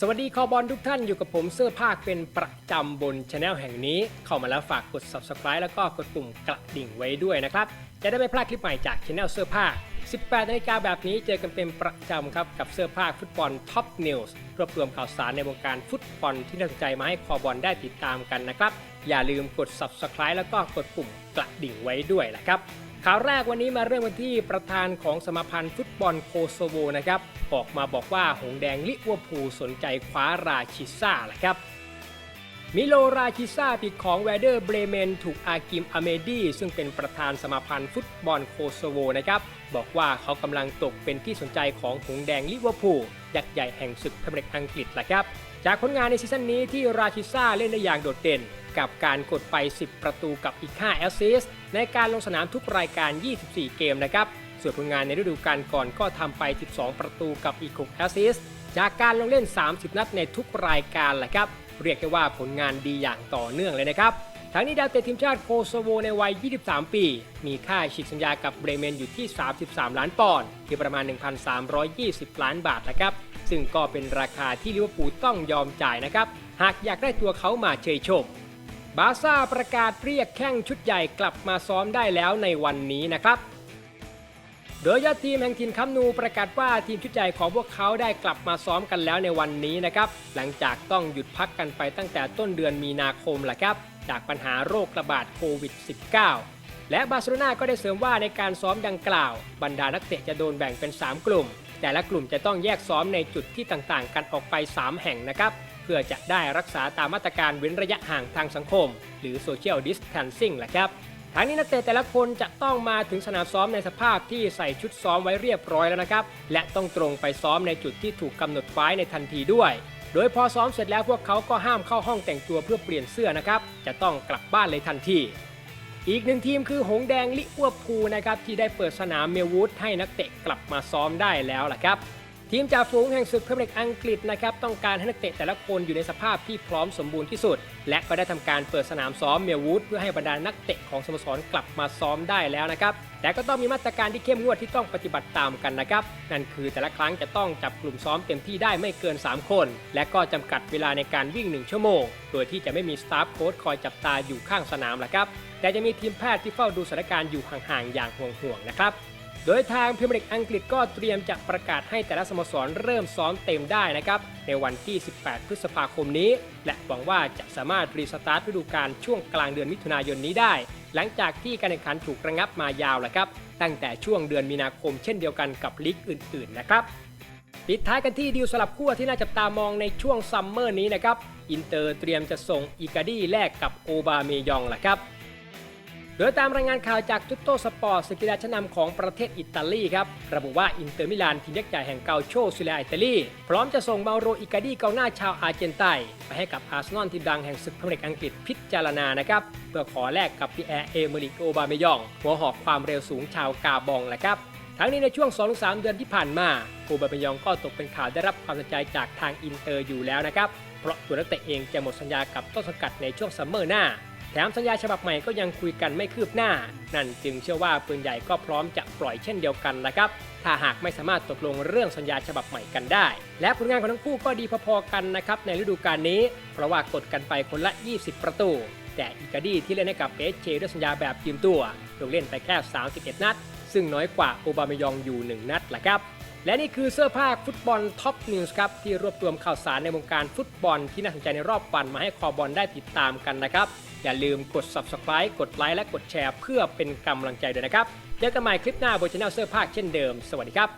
สวัสดีคอบอลทุกท่านอยู่กับผมเสื้อภาคเป็นประจำบนช anel แห่งนี้ เข้ามาแล้วฝากกด subscribe แล้วก็กดปุ่มกระดิ่งไว้ด้วยนะครับ จะได้ไม่พลาดคลิปใหม่จากช anel เสื้อผ้า 18นาฬิกาแบบนี้เจอกันเป็นประจำครับกับเสื้อผ้าฟุตบอลท็อปนิวส์รวบรวมข่าวสารในวงการฟุตบอลที่น่าสนใจมาให้คอบอลได้ติดตามกันนะครับ อย่าลืมกด subscribe แล้วก็กดปุ่มกระดิ่งไว้ด้วยนะครับ ข่าวแรกวันนี้มาเริ่มกันที่ประธานของสมาพันธ์ฟุตบอลโคโซโวนะครับออกมาบอกว่าหงแดงลิเวอร์พูลสนใจคว้าราชิซ่าแหละครับมิโลราชิซ่าปีกของแวเดอร์เบรเมน ถูกอากิมอเมดีซึ่งเป็นประธานสมาพันธ์ฟุตบอลโคโซโวนะครับบอกว่าเขากำลังตกเป็นที่สนใจของหงแดงลิเวอร์พูลยักษ์ใหญ่แห่งศึกพรีเมียร์อังกฤษแหละครับ จากผลงานในซีซั่นนี้ที่ราชิซ่าเล่นได้อย่างโดดเด่น กับการกดไป 10 ประตูกับอีก 5 แอสซิสต์ในการลงสนามทุกรายการ 24 เกมนะครับส่วนผลงานในฤดูกาลก่อนก็ทำไป 12 ประตูกับอีก 6 แอสซิสต์จากการลงเล่น 30 นัดในทุกรายการแหละครับ เรียกได้ว่าผลงานดีอย่างต่อเนื่องเลยนะครับทั้งนี้ดาวเตะทีมชาติโคโซโวในวัย 23 ปี มีค่าฉีกสัญญากับเบรเมนอยู่ที่ 33 ล้านปอนด์คือประมาณ 1,320 ล้านบาทนะครับ ซึ่งก็เป็นราคาที่ลิเวอร์พูลต้องยอมจ่ายนะครับ หากอยากได้ตัวเขามาเชยชม บาซ่าประกาศเรียกแข้งชุดใหญ่กลับมาซ้อมได้แล้วในวันนี้นะครับโดยยอดทีมแห่งทีมคัมนูประกาศว่าทีมชุดใหญ่ของพวกเขาได้กลับมาซ้อมกันแล้วในวันนี้นะครับหลังจากต้องหยุดพักกันไปตั้งแต่ต้นเดือนมีนาคมแหละครับจากปัญหาโรคระบาดโควิด -19 และบาร์เซโลนาก็ได้เสริมว่าในการซ้อมดังกล่าว บรรดานักเตะจะโดนแบ่งเป็น 3 กลุ่ม แต่ละกลุ่มจะต้องแยกซ้อมในจุดที่ต่างๆ กันออกไป 3 แห่งนะครับ เพื่อจะได้รักษาตามมาตรการเว้นระยะห่างทางสังคม หรือ Social Distancing แหละครับทั้งนี้นักเตะแต่ละคนจะต้องมาถึงสนามซ้อมในสภาพที่ใส่ชุดซ้อมไว้เรียบร้อยแล้วนะครับ และต้องตรงไปซ้อมในจุดที่ถูกกำหนดไว้ในทันทีด้วย โดยพอซ้อมเสร็จแล้วพวกเขาก็ห้ามเข้าห้องแต่งตัวเพื่อเปลี่ยนเสื้อนะครับ จะต้องกลับบ้านเลยทันที อีกหนึ่งทีมคือหงแดงลิเวอร์พูนะครับที่ได้เปิดสนามเมลวูดให้นักเตะกลับมาซ้อมได้แล้วล่ะครับ ทีมจ่าฝูงแห่งศึกพรีเมียร์ลีกอังกฤษนะครับต้องการให้นักเตะแต่ละคนอยู่ในสภาพที่พร้อมสมบูรณ์ที่สุด และก็ได้ทำการเปิดสนามซ้อมเมลวูดเพื่อให้บรรดานักเตะของสโมสรกลับมาซ้อมได้แล้วนะครับ แต่ก็ต้องมีมาตรการที่เข้มงวดที่ต้องปฏิบัติตามกันนะครับ นั่นคือแต่ละครั้งจะต้องจับกลุ่มซ้อมเต็มที่ได้ไม่เกิน 3 คน และก็จำกัดเวลาในการวิ่ง 1 ชั่วโมง โดยที่จะไม่มีสตาฟโค้ชคอยจับตาอยู่ข้างสนามละครับ แต่จะมีทีมแพทย์ที่เฝ้าดูสถานการณ์อยู่ห่างๆอย่างห่วงๆนะครับ โดยทางพรีเมียร์ลีกอังกฤษก็เตรียมจะประกาศให้แต่ละสโมสรเริ่มซ้อมเต็มได้นะครับ ในวันที่ 18 พฤษภาคมนี้ และหวังว่าจะสามารถรีสตาร์ทฤดูกาลช่วงกลางเดือนมิถุนายนนี้ได้ หลังจากที่การแข่งขันถูกระงับมายาวแล้วครับ ตั้งแต่ช่วงเดือนมีนาคมเช่นเดียวกันกับลีกอื่น ๆ นะครับปิดท้ายกันที่ดีลสลับขั้วที่น่าจับตามองในช่วงซัมเมอร์นี้นะครับ อินเตอร์เตรียมจะส่งอีกาดี้แลกกับโอบาเมยองแหละครับ โดยตามรายงานข่าวจากทุตโตสปอร์ตสกีฬาชั้นนำของประเทศอิตาลีครับระบุว่าอินเตอร์มิลานทีมยักษ์ใหญ่แห่งเกาโชซิเลาอิตาลี พร้อมจะส่งมาโรอิกาดีเกาหน้าชาวอาร์เจนไตน์ไปให้กับอาร์เซนอลทีมดังแห่งศึกพรีเมียร์ลีกอังกฤษพิจารณานะครับเพื่อขอแลกกับพีแอร์เอเมริกโอบาเมยอง หัวหอกความเร็วสูงชาวกาบองแหละครับทั้งนี้ในช่วง 2-3 เดือนที่ผ่านมาโอบาเมยองก็ตกเป็นข่าวได้รับความสนใจจากทางอินเตอร์อยู่แล้วนะครับเพราะตัวนักเตะเองจะหมดสัญญากับต้นสังกัดในช่วงซัมเมอร์หน้า ถมสัญญาฉบับใหม่ก็ยังคุยกันไม่คืบหน้า นั่นจึงเชื่อว่าปืนใหญ่ก็พร้อมจะปล่อยเช่นเดียวกันนะครับ ถ้าหากไม่สามารถตกลงเรื่องสัญญาฉบับใหม่กันได้ และผลงานของทั้งคู่ก็ดีพอๆกันนะครับในฤดูกาลนี้ เพราะว่ากดกันไปคนละ 20 ประตู แต่อีกาดี้ที่เล่นให้กับเอสเชด้วยสัญญาแบบยืมตัวลงเล่นไปแค่ 31 นัด ซึ่งน้อยกว่าโอบามายองอยู่ 1 นัดแหละครับและนี่คือเสื้อผ้าฟุตบอลท็อปนิวส์ครับ ที่รวบรวมข่าวสารในวงการฟุตบอลที่น่าสนใจในรอบวันมาให้คอบอลได้ติดตามกันนะครับ อย่าลืมกด subscribe กดไลค์และกดแชร์เพื่อเป็นกำลังใจด้วยนะครับ เจอกันใหม่คลิปหน้าบนช anel เสื้อผ้าเช่นเดิม สวัสดีครับ